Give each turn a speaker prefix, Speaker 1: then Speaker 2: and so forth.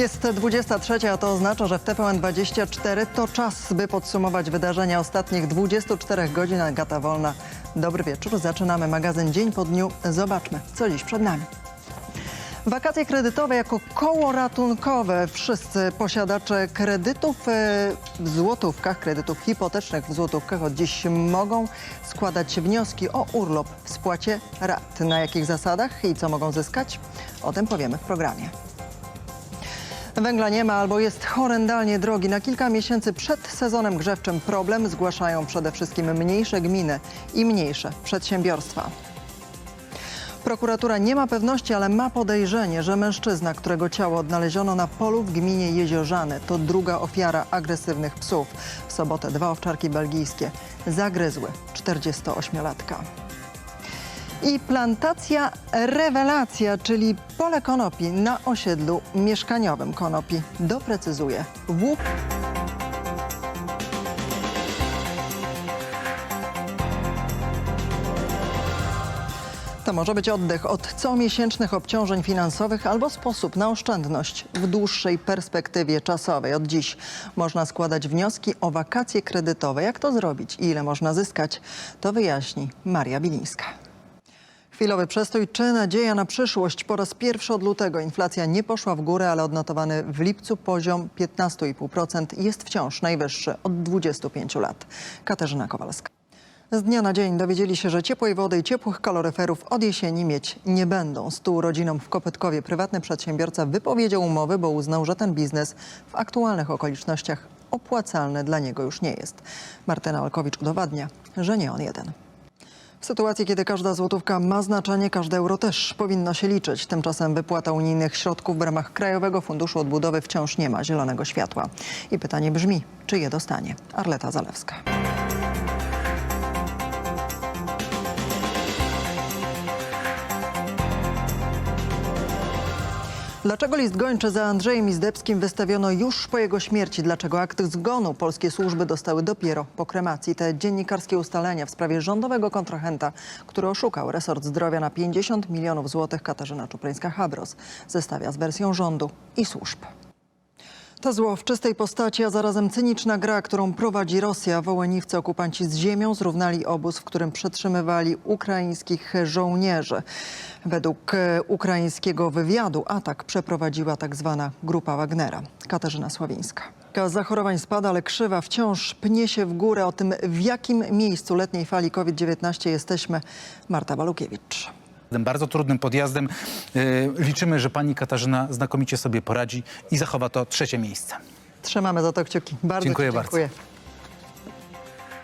Speaker 1: Jest 23, a to oznacza, że w TVN24 to czas, by podsumować wydarzenia ostatnich 24 godzin. Agata Wolna. Dobry wieczór. Zaczynamy magazyn Dzień po dniu. Zobaczmy, co dziś przed nami. Wakacje kredytowe jako koło ratunkowe. Wszyscy posiadacze kredytów e, w złotówkach, kredytów hipotecznych w złotówkach od dziś mogą składać wnioski o urlop w spłacie rat. Na jakich zasadach i co mogą zyskać? O tym powiemy w programie. Węgla nie ma albo jest horrendalnie drogi. Na kilka miesięcy przed sezonem grzewczym problem zgłaszają przede wszystkim mniejsze gminy i mniejsze przedsiębiorstwa. Prokuratura nie ma pewności, ale ma podejrzenie, że mężczyzna, którego ciało odnaleziono na polu w gminie Jeziorzany, to druga ofiara agresywnych psów. W sobotę dwa owczarki belgijskie zagryzły 48-latka. I plantacja rewelacja, czyli pole konopi na osiedlu mieszkaniowym konopi, doprecyzuje WUP. To może być oddech od comiesięcznych obciążeń finansowych albo sposób na oszczędność w dłuższej perspektywie czasowej. Od dziś można składać wnioski o wakacje kredytowe. Jak to zrobić i ile można zyskać, to wyjaśni Maria Bilińska. Chwilowy przestój czy nadzieja na przyszłość? Po raz pierwszy od lutego inflacja nie poszła w górę, ale odnotowany w lipcu poziom 15,5% jest wciąż najwyższy od 25 lat. Katarzyna Kowalska. Z dnia na dzień dowiedzieli się, że ciepłej wody i ciepłych kaloryferów od jesieni mieć nie będą. Stu rodzinom w Kopytkowie prywatny przedsiębiorca wypowiedział umowy, bo uznał, że ten biznes w aktualnych okolicznościach opłacalny dla niego już nie jest. Martyna Olkowicz udowadnia, że nie on jeden. W sytuacji, kiedy każda złotówka ma znaczenie, każde euro też powinno się liczyć. Tymczasem wypłata unijnych środków w ramach Krajowego Funduszu Odbudowy wciąż nie ma zielonego światła. I pytanie brzmi, czy je dostanie? Arleta Zalewska. Dlaczego list gończy za Andrzejem Izdebskim wystawiono już po jego śmierci? Dlaczego akt zgonu polskie służby dostały dopiero po kremacji? Te dziennikarskie ustalenia w sprawie rządowego kontrahenta, który oszukał resort zdrowia na 50 milionów złotych Katarzyna Czupryńska-Habros zestawia z wersją rządu i służb. To zło w czystej postaci, a zarazem cyniczna gra, którą prowadzi Rosja. Wołeniwcy okupanci z ziemią zrównali obóz, w którym przetrzymywali ukraińskich żołnierzy. Według e, ukraińskiego wywiadu atak przeprowadziła tak zwana grupa Wagnera. Katarzyna Sławińska. Zachorowań spada, ale krzywa wciąż pnie się w górę. O tym, w jakim miejscu letniej fali COVID-19 jesteśmy, Marta Balukiewicz.
Speaker 2: Bardzo trudnym podjazdem. Yy, liczymy, że pani Katarzyna znakomicie sobie poradzi i zachowa to trzecie miejsce.
Speaker 1: Trzymamy za to kciuki. Bardzo
Speaker 2: Dziękuję
Speaker 1: ci dziękuję.
Speaker 2: bardzo.